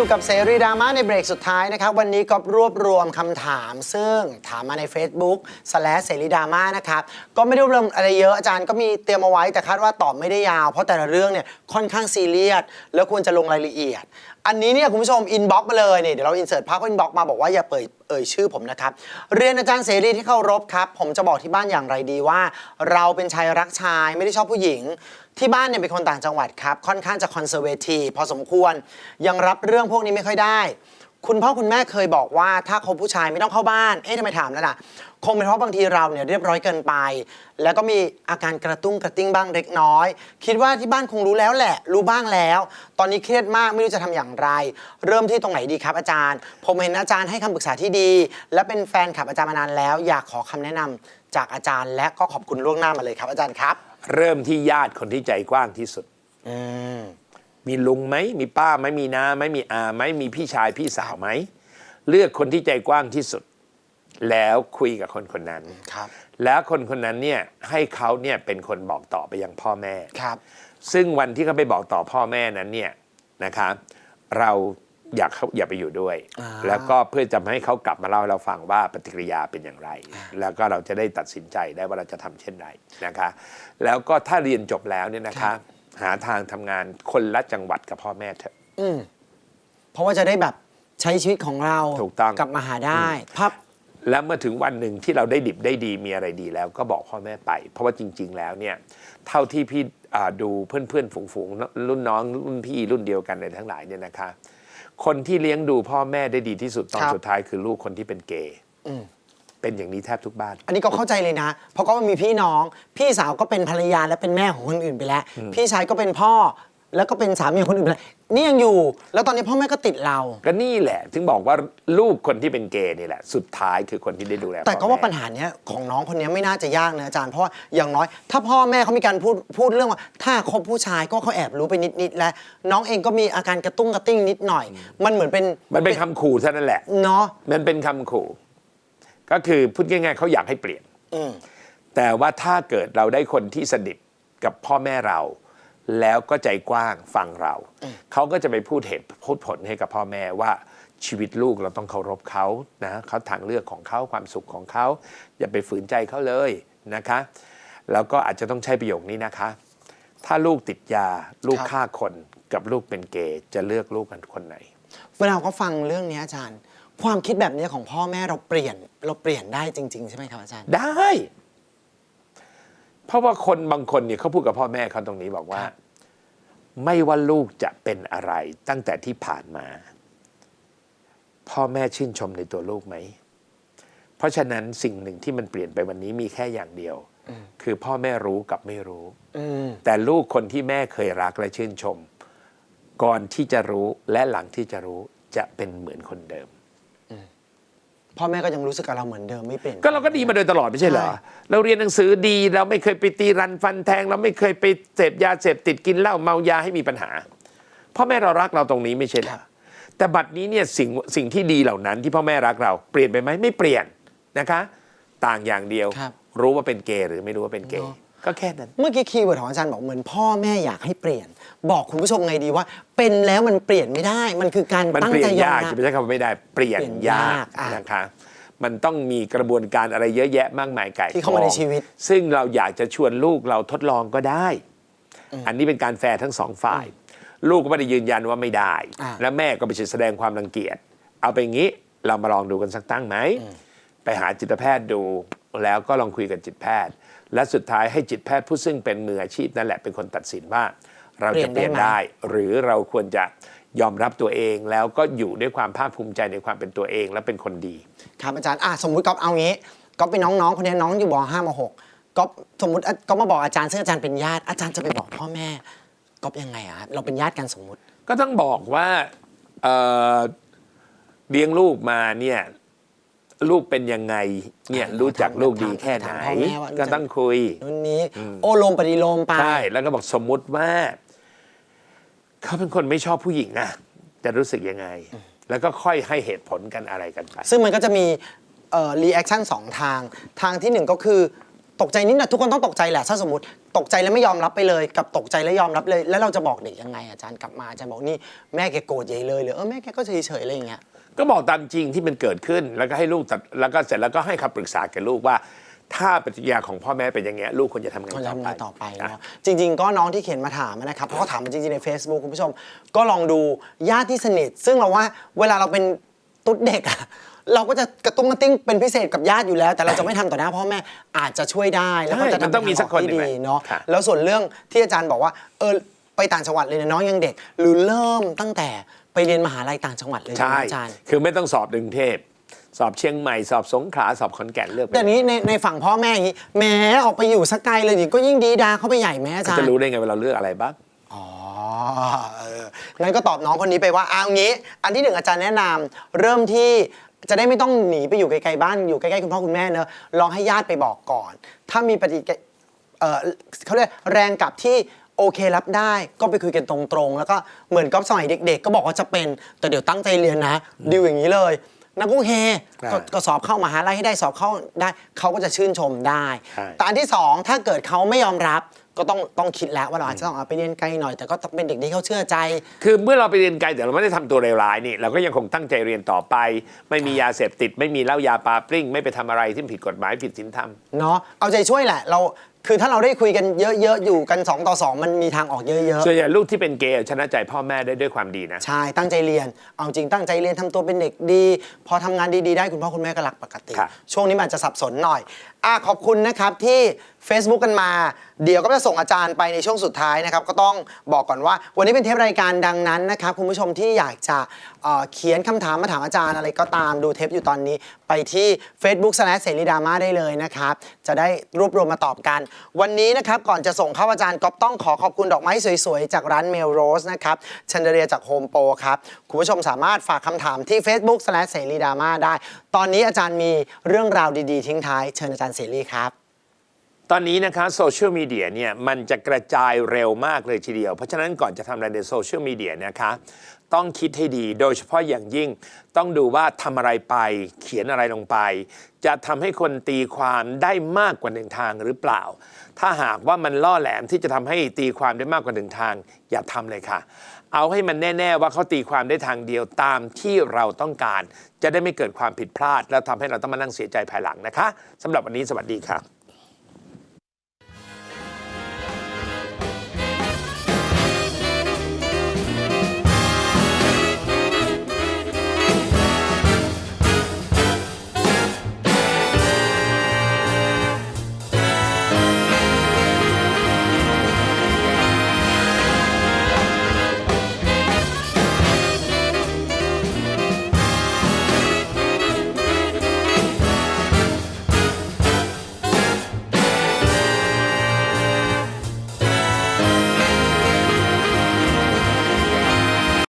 อยู่กับเสรีดราม่าในเบรกสุดท้ายนะครับ วันนี้ก็รวบรวมคำถามซึ่งถามมาใน Facebook สแลเสรีดราม่านะครับ ก็ไม่ได้รวบรวมอะไรเยอะอาจารย์ก็มีเตรียมเอาไว้แต่คาดว่าตอบไม่ได้ยาว เพราะแต่ละเรื่องเนี่ยค่อนข้างซีเรียสแล้วควรจะลงรายละเอียด อันนี้เนี่ยคุณผู้ชมอินบ็อกมาเลยเนี่ยเดี๋ยวเราอินเสิร์ตภาพอินบ็อกมาบอกว่าอย่าเปิดเอ่ยชื่อผมนะครับ เรียนอาจารย์เสรีที่เคารพครับ ผมจะบอกที่บ้านอย่างไรดีว่า เราเป็นชายรักชายไม่ได้ชอบผู้หญิง ที่บ้านเนี่ยเป็นคนต่างจังหวัดครับ ค่อนข้างจะคอนเซอร์เวทีพอสมควร ยังรับเรื่องพวกนี้ไม่ค่อยได้ คุณพ่อคุณแม่เคยบอกว่าถ้าคบผู้ชายไม่ต้องเข้าบ้าน เอ๊ะทำไมถามแล้วล่ะ คงเป็นเพราะบางทีเราเนี่ยเรียบร้อยเกินไป แล้วก็มีอาการกระตุ้งกระติ้งบ้างเล็กน้อย คิดว่าที่บ้านคงรู้แล้วแหละ รู้บ้างแล้ว ตอนนี้เครียดมากไม่รู้จะทำอย่างไร เริ่มที่ตรงไหนดีครับอาจารย์ ผมเห็นอาจารย์ให้คำปรึกษาที่ดี และเป็นแฟนคลับอาจารย์มานานแล้ว อยากขอคำแนะนำจากอาจารย์ และก็ขอบคุณล่วงหน้ามาเลยครับอาจารย์ครับ เริ่มที่ญาติคนที่ใจกว้างที่สุด อืม มีลุงไหมมีป้าไหมมีน้าไหมมีอาไหมมีพี่ชายพี่สาวไหมเลือกคนที่ใจกว้างที่สุด แล้วคุยกับคนคนนั้นครับ แล้วคนคนนั้นเนี่ยให้เขาเนี่ยเป็นคนบอกต่อไปยังพ่อแม่ครับ ซึ่งวันที่เขาไปบอกต่อพ่อแม่นั้นเนี่ยนะครับเราอยากเขาอย่าไปอยู่ด้วยอ่าแล้วก็เพื่อจะให้เขากลับมาเล่าให้เราฟังว่าปฏิกิริยาเป็นอย่างไร แล้วก็เราจะได้ตัดสินใจได้ว่าเราจะทำเช่นไรนะคะ แล้วก็ถ้าเรียนจบแล้วเนี่ยนะครัคะบ หาทางทำงานคนละจังหวัดกับพ่อแม่เถอะ อืมเพราะว่าจะได้แบบใช้ชีวิตของเราถูกต้อง กลับมาหาได้พับแล้วเมื่อถึงวันหนึ่งที่เราได้ดิบได้ดีมีอะไรดีแล้วก็บอกพ่อแม่ไป เพราะว่าจริง ๆ แล้วเนี่ย เท่าที่พี่อ่าดูเพื่อนๆฝูงๆรุ่นน้องรุ่นพี่รุ่นเดียวกันในทั้งหลายเนี่ยนะคะ คนที่เลี้ยงดูพ่อแม่ได้ดีที่สุดตอนครับ สุดท้ายคือลูกคนที่เป็นเกย์ อืม เป็นอย่างนี้แทบทุกบ้าน อันนี้ก็เข้าใจเลยนะ เพราะก็มีพี่น้อง พี่สาวก็เป็นภรรยาและเป็นแม่ของคนอื่นไปแล้ว พี่ชายก็เป็นพ่อ แล้วก็เป็นสามีของคนอื่นไปแล้วนี่ยังอยู่ แล้วตอนนี้พ่อแม่ก็ติดเรา ก็นี่แหละ ถึงบอกว่าลูกคนที่เป็นเกย์นี่แหละ สุดท้ายคือคนที่ได้ดูแลแต่ก็พ่อว่าแม่ปัญหาเนี้ยของน้องคนเนี้ยไม่น่าจะยากนะอาจารย์เพราะว่าอย่างน้อย ถ้าพ่อแม่เขามีการพูดพูดเรื่องว่า ถ้าคบผู้ชายก็เขาแอบรู้ไปนิดๆแล้ว น้องเองก็มีอาการกระตุ้งกระติ้งนิดหน่อย มันเหมือนเป็นมันเป็นคำขู่เท่านั้นแหละ เนาะ มันเป็นคำขู่ ก็คือพูดง่ายๆเขาอยากให้เปลี่ยนอืมแต่ว่าถ้าเกิดเราได้คนที่สนิทกับพ่อแม่เรา แล้วก็ใจกว้างฟังเรา เขาก็จะไปพูดเหตุพูดผลให้กับพ่อแม่ว่าชีวิตลูกเราต้องเคารพเขานะเขาทางเลือกของเขาความสุขของเขา อย่าไปฝืนใจเขาเลยนะคะ แล้วก็อาจจะต้องใช้ประโยคนี้นะคะ ถ้าลูกติดยาลูกครับฆ่าคนกับลูกเป็นเกย์จะเลือกลูกกันคนไหน เวลาเขาฟังเรื่องเนี้ยอาจารย์ ความคิดแบบเนี้ยของพ่อแม่เราเปลี่ยนเราเปลี่ยนได้จริง ๆ ใช่ไหมครับอาจารย์ ได้ เพราะว่าคนบางคนเนี่ยเขาพูดกับพ่อแม่เขาตรงนี้บอกว่า ครับ ไม่ว่าลูกจะเป็นอะไรตั้งแต่ที่ผ่านมา พ่อแม่ชื่นชมในตัวลูกไหม เพราะฉะนั้นสิ่งหนึ่งที่มันเปลี่ยนไปวันนี้มีแค่อย่างเดียว คือพ่อแม่รู้กับไม่รู้ อืมแต่ลูกคนที่แม่เคยรักและชื่นชม ก่อนที่จะรู้และหลังที่จะรู้จะเป็นเหมือนคนเดิม พ่อแม่ก็ยังรู้สึกกับเราเหมือนเดิมไม่เปลี่ยน ก็เราก็ดีมาโดยตลอดไม่ใช่เหรอ ใช่ เราเรียนหนังสือดีเราไม่เคยไปตีรันฟันแทง เราไม่เคยไปเสพยาเสพติดกินเหล้าเมายาให้มีปัญหาพ่อแม่เรารักเราตรงนี้ไม่ใช่เหรอแต่บัดนี้เนี่ยสิ่งสิ่งที่ดีเหล่านั้นที่พ่อแม่รักเราเปลี่ยนไปไหมไม่เปลี่ยนนะคะ ต่างอย่างเดียว ครับรู้ว่าเป็นเกย์หรือไม่รู้ว่าเป็นเกย์เนอะ ก็แค่นั้น เมื่อกี้คีย์เวิร์ดของอาจารย์บอกเหมือนพ่อแม่อยากให้เปลี่ยน บอกคุณผู้ชมไงดีว่า เป็นแล้วมันเปลี่ยนไม่ได้ มันคือการมันตั้งเปลี่ยใจนยอมยากรับ จะไม่ใช่คำว่าไม่ได้เปลี่ยนเปลี่ยนยายากกอะนะคะ มันต้องมีกระบวนการอะไรเยอะแยะมากมายไก่ที่เข้ามาในกองชีวิต ซึ่งเราอยากจะชวนลูกเราทดลองก็ได้ อันนี้เป็นการแฟร์ทั้งสองฝ่าย ลูกก็ไม่ได้ยืนยันว่าไม่ได้ อะ และแม่ก็ไปแสดงความรังเกียจ เอาไปงี้เรามาลองดูกันสักตั้งไหม ไปหาจิตแพทย์ดูแล้วก็ลองคุยกับจิตแพทย์ และสุดท้ายให้จิตแพทย์ผู้ซึ่งเป็นมืออาชีพนั่นแหละเป็นคนตัดสินว่า เราจะเปลี่ยนเปลี่ยนได้ไหมได้ หรือเราควรจะยอมรับตัวเองแล้วก็อยู่ด้วยความภาคภูมิใจในความเป็นตัวเองและเป็นคนดี ครับอาจารย์อะสมมุติก๊อฟเอางี้ก๊อฟเป็นน้องๆคนนี้น้องอยู่บห้ามหกก๊อฟสมมติอะก๊อฟมาบอกอาจารย์ซึ่งอาจารย์เป็นญาติอาจารย์จะไปบอกพ่อแม่ก๊อฟยังไงอะครับเราเป็นญาติกันสมมุติ ก็ต้องบอกว่าเอ่อเลี้ยงลูกมาเนี่ย ลูกเป็นยังไงเนี่ยอ่ารู้จักลูกดีแค่ไหนถามพ่อแม่ว่ารู้จักก็ต้องคุยนู่นนี้ โอโลมปฏิโลมไปใช่แล้วก็บอกสมมุติว่าเขาเป็นคนไม่ชอบผู้หญิงอะจะรู้สึกยังไง แล้วก็ค่อยให้เหตุผลกันอะไรกันไปซึ่งมันก็จะมีเอ่อรีแอคชั่นสองทาง ทางที่หนึ่งก็คือตกใจนิดหน่อยทุกคนต้องตกใจแหละถ้าสมมติตกใจแล้วไม่ยอมรับไปเลย กับตกใจแล้วยอมรับเลย แล้วเราจะบอกเด็กยังไงอาจารย์กลับมาอาจารย์บอกนี่แม่แกโกรธใหญ่เลยหรือเออแม่แกก็เฉยๆอะไรอย่างเงี้ย ก็บอกตามจริงที่มันเกิดขึ้น แล้วก็ให้ลูกตัดแล้วก็เสร็จแล้วก็ให้คำปรึกษาแก่ลูกว่า ถ้าปฏิกิริยาของพ่อแม่เป็นอย่างเงี้ยลูกควรจะทำไงควรจะต่อทำไปไงต่อไปอะเนาะจริง ๆ ก็น้องที่เขียนมาถามนะครับเพราะเขาถามมาจริง ๆ ใน Facebook คุณผู้ชม ก็ลองดูญาติที่สนิท ซึ่งเราว่าเวลาเราเป็นตุ๊ดเด็กอะเราก็จะกระตุ้งกระติ้งเป็นพิเศษกับญาติอยู่แล้ว แต่เราจะไม่ทำต่อหน้าพ่อแม่อาจจะช่วยได้แล้วก็จะใช่มันต้องมีสักคนหนึ่ที่งแหดีละเนาะค่ะ แล้วส่วนเรื่องที่อาจารย์บอกว่าเออไปต่างจังหวัดเลยนะน้องยังเด็ก หรือเริ่มตั้งแต่ ไปเรียนมหาลัยต่างจังหวัดเลยนะใช่อาจารย์ คือไม่ต้องสอบในกรุงเทพสอบเชียงใหม่ สอบสงขลาสอบขอนแก่นเลือกไปแต่นี้ในในฝั่งพ่อแม่อย่างนี้แหม้ออกไปอยู่สักไกลเลยดิก็ยิ่งดีดาเข้าไปใหญ่แม้อาจารย์จะรู้ได้ไงว่าเราเลือกอะไรบ้างอ๋อเอองั้นก็ตอบน้องคนนี้ไปว่าเอางี้ อันที่หนึ่งอาจารย์แนะนำเริ่มที่จะได้ไม่ต้องหนีไปอยู่ไกลๆบ้านอยู่ใกล้ๆคุณพ่อคุณแม่เนอะลองให้ญาติไปบอกก่อน ถ้ามีปฏิกิริยาเออเขาเรียกแรงกลับที่ โอเครับได้ก็ไปคุยกันตรงๆ แล้วก็เหมือนกับสมัยเด็ก ๆ ก็บอกว่าจะเป็น แต่เดี๋ยวตั้งใจเรียนนะดิวอย่างนี้เลยนักโอเคก็อ่าก็สอบเข้ามหาลัยให้ได้สอบเข้าได้เขาก็จะชื่นชมได้ใช่แต่อันที่สองถ้าเกิดเขาไม่ยอมรับก็ต้องต้องคิดแล้วว่าเราอาจจะต้องเอาไปเรียนไกลหน่อย แต่ก็ต้องเป็นเด็กที่เขาเชื่อใจ คือเมื่อเราไปเรียนไกลแต่เราไม่ได้ทำตัวเลวร้ายนี่เราก็ยังคงตั้งใจเรียนต่อไป ไม่มียาเสพติด ไม่มีเหล้ายาปลาปลิ้ง ไม่ไปทำอะไรที่ผิดกฎหมายผิดศีลธรรมเนาะเอาใจช่วยแหละ เราคือถ้าเราได้คุยกันเยอะๆ อยู่กัน 2 ต่อ 2 มันมีทางออกเยอะส่วนใหญ่ลูกที่เป็นเกย์ชนะใจพ่อแม่ได้ด้วยความดีนะ ๆ ใช่ ตั้งใจเรียน เอาจริงตั้งใจเรียนทำตัวเป็นเด็กดี พอทำงานดีๆ ได้คุณพ่อคุณแม่ก็รักปกติ ครับ ช่วงนี้มันอาจจะสับสนหน่อยอะขอบคุณนะครับที่ Facebook กันมา เดี๋ยวก็จะส่งอาจารย์ไปในช่วงสุดท้ายนะครับ ก็ต้องบอกก่อนว่า วันนี้เป็นเทปรายการดังนั้นนะครับ คุณผู้ชมที่อยากจะเอ่อเขียนคำถามมาถามอาจารย์อะไรก็ตามดูเทปอยู่ตอนนี้ ไปที่ Facebook สแลเสรีดราม่าได้เลยนะครับ จะได้รวบรวมมาตอบกัน วันนี้นะครับก่อนจะส่งเข้าอาจารย์ก๊อฟต้องขอขอบคุณดอกไม้สวยๆ จากร้านเมลโรสนะครับชันเดเรียจากโฮมโปรครับคุณผู้ชมสามารถฝากคำถามที่ Facebook สแลเสรีดราม่าได้ตอนนี้อาจารย์มีเรื่องราวดีๆทิ้งท้ายเชิญอาจารย์เสรีครับ ตอนนี้นะคะโซเชียลมีเดียเนี่ยมันจะกระจายเร็วมากเลยทีเดียว เพราะฉะนั้นก่อนจะทำอะไรในโซเชียลมีเดียนะคะต้องคิดให้ดี โดยเฉพาะอย่างยิ่งต้องดูว่าทำอะไรไป เขียนอะไรลงไป จะทำให้คนตีความได้มากกว่าหนึ่งทางหรือเปล่า ถ้าหากว่ามันล่อแหลมที่จะทำให้ตีความได้มากกว่าหนึ่งทาง อย่าทำเลยค่ะ เอาให้มันแน่ ๆ ว่าเขาตีความได้ทางเดียวตามที่เราต้องการ จะได้ไม่เกิดความผิดพลาด แล้วทำให้เราต้องมานั่งเสียใจภายหลังนะคะสำหรับวันนี้สวัสดีค่ะ